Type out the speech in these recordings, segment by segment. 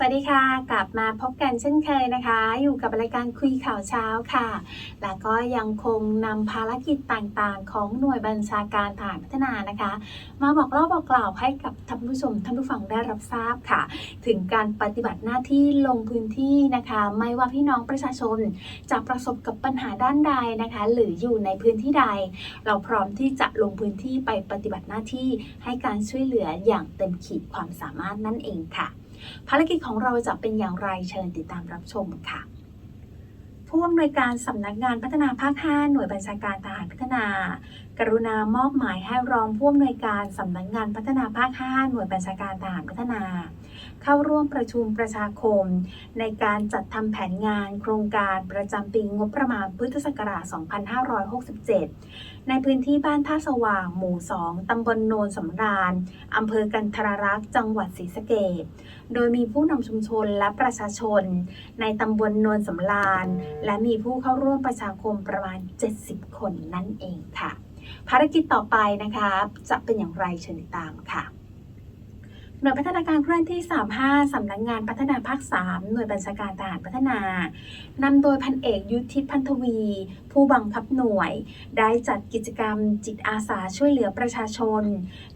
สวัสดีค่ะ กลับมาพบกันเช่นเคยนะคะ อยู่กับรายการคุยข่าวเช้าค่ะ แล้วก็ยังคงนำภารกิจต่างๆ ของหน่วยบัญชาการฐานพัฒนานะคะ มาบอกเล่าบอกกล่าวให้กับท่านผู้ชมท่านผู้ฟังได้รับทราบค่ะ ถึงการปฏิบัติหน้าที่ลงพื้นที่นะคะ ไม่ว่าพี่น้องประชาชนจะประสบกับปัญหาด้านใดนะคะ หรืออยู่ในพื้นที่ใด เราพร้อมที่จะลงพื้นที่ไปปฏิบัติหน้าที่ให้การช่วยเหลืออย่างเต็มขีดความสามารถนั่นเองค่ะ ภารกิจของเราจะเป็นอย่างไรเชิญติดตามรับชมค่ะ ผู้อำนวยการสำนักงานพัฒนาภาค 5 หน่วยบัญชาการทหารพัฒนา กรุณามอบหมายให้รองผู้อำนวยการสำนักงานพัฒนาภาค 5 หน่วยบัญชาการทหารพัฒนา เข้าร่วมประชุมประชาคม ในการจัดทำแผนงานโครงการประจำปีงบประมาณพุทธศักราช 2567 ในพื้นที่บ้านท่าสว่าง หมู่ 2 ตำบลโนนสำราญอำเภอกันทรรักษ์จังหวัดศรีสะเกษโดยมีผู้นำชุมชนและประชาชน ในตำบลโนนสำราญและมีผู้เข้าร่วมประชาคมประมาณ 70 คนนั่นเองค่ะ ภารกิจต่อไปนะคะ จะเป็นอย่างไรเชิญติดตามค่ะหน่วยพัฒนาการเคลื่อนที่ 35 สำนักงานพัฒนาภาค 3 หน่วยบัญชาการทหารพัฒนา นำโดยพันเอกยุทธิพันธวี ผู้บังคับหน่วย ได้จัดกิจกรรมจิตอาสาช่วยเหลือประชาชน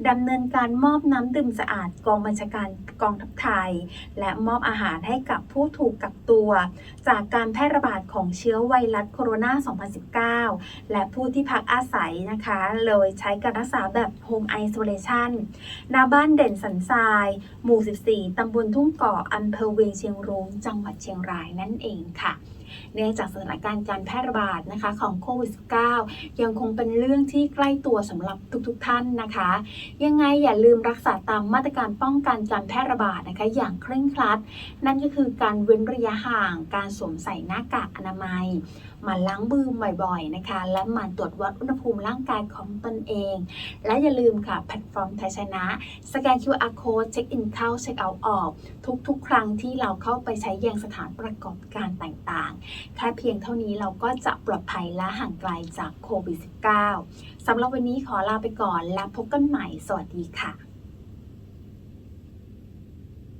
ดำเนินการมอบน้ำดื่มสะอาดกองบัญชาการกองทัพไทย และมอบอาหารให้กับผู้ถูกกักตัว จากการแพร่ระบาดของเชื้อไวรัสโคโรนา 2019 และผู้ที่พักอาศัยนะคะ เลยใช้การรักษาแบบ Home Isolation ณบ้านเด่นสันทราย หมู่ 14 ตำบลทุ่งก่ออำเภอเวียงเชียงรุ้งจังหวัดเชียงรายนั่นเองค่ะเนื่องจากสถานการณ์การแพร่ระบาดนะคะของโควิด -19 ยังคงเป็นเรื่องที่ใกล้ตัวสำหรับทุกๆทท่านนะคะ ยังไงอย่าลืมรักษาตามมาตรการป้องกันการแพร่ระบาดนะคะ อย่างเคร่งครัด นั่นก็คือการเว้นระยะห่าง การสวมใส่หน้ากากอนามัยหมันล้างมือบ่อย ๆนะคะ และหมั่นตรวจวัดอุณหภูมิร่างกายของตนเอง และอย่าลืมค่ะแพลตฟอร์มไทยชนะ สแกน QR code เช็คอินเข้าเช็คเอาท์ออก ทุกๆ ครั้งที่เราเข้าไปใช้ยังสถานประกอบการต่างๆ แค่เพียงเท่านี้เราก็จะปลอดภัยและห่างไกลจากโควิด -19 สำหรับวันนี้ขอลาไปก่อนและพบกันใหม่ สวัสดีค่ะ